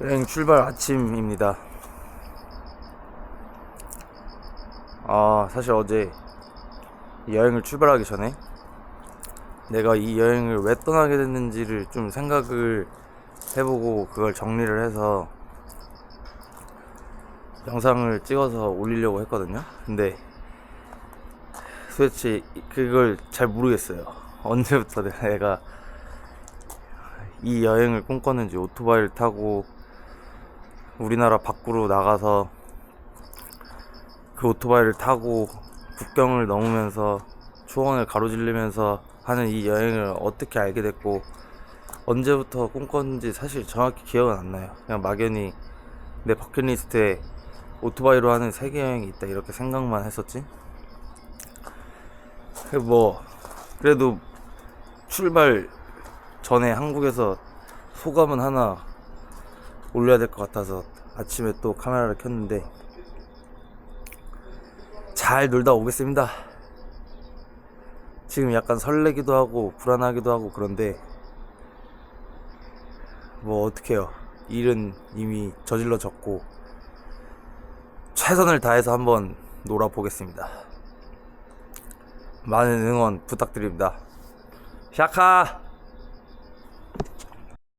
여행 출발 아침입니다. 아, 사실 어제 이 여행을 출발하기 전에 내가 이 여행을 왜 떠나게 됐는지를 좀 생각을 해보고 그걸 정리를 해서 영상을 찍어서 올리려고 했거든요. 근데 도대체 그걸 잘 모르겠어요. 언제부터 내가 이 여행을 꿈꿨는지 오토바이를 타고 우리나라 밖으로 나가서 그 오토바이를 타고 국경을 넘으면서 초원을 가로질르면서 하는 이 여행을 어떻게 알게 됐고 언제부터 꿈꿨는지 사실 정확히 기억은 안 나요. 그냥 막연히 내 버킷리스트에 오토바이로 하는 세계 여행이 있다 이렇게 생각만 했었지. 그뭐 그래도 출발 전에 한국에서 소감은 하나 올려야 될 것 같아서 아침에 또 카메라를 켰는데 잘 놀다 오겠습니다. 지금 약간 설레기도 하고 불안하기도 하고 그런데 뭐 어떡해요. 일은 이미 저질러졌고 최선을 다해서 한번 놀아보겠습니다. 많은 응원 부탁드립니다. 샤카!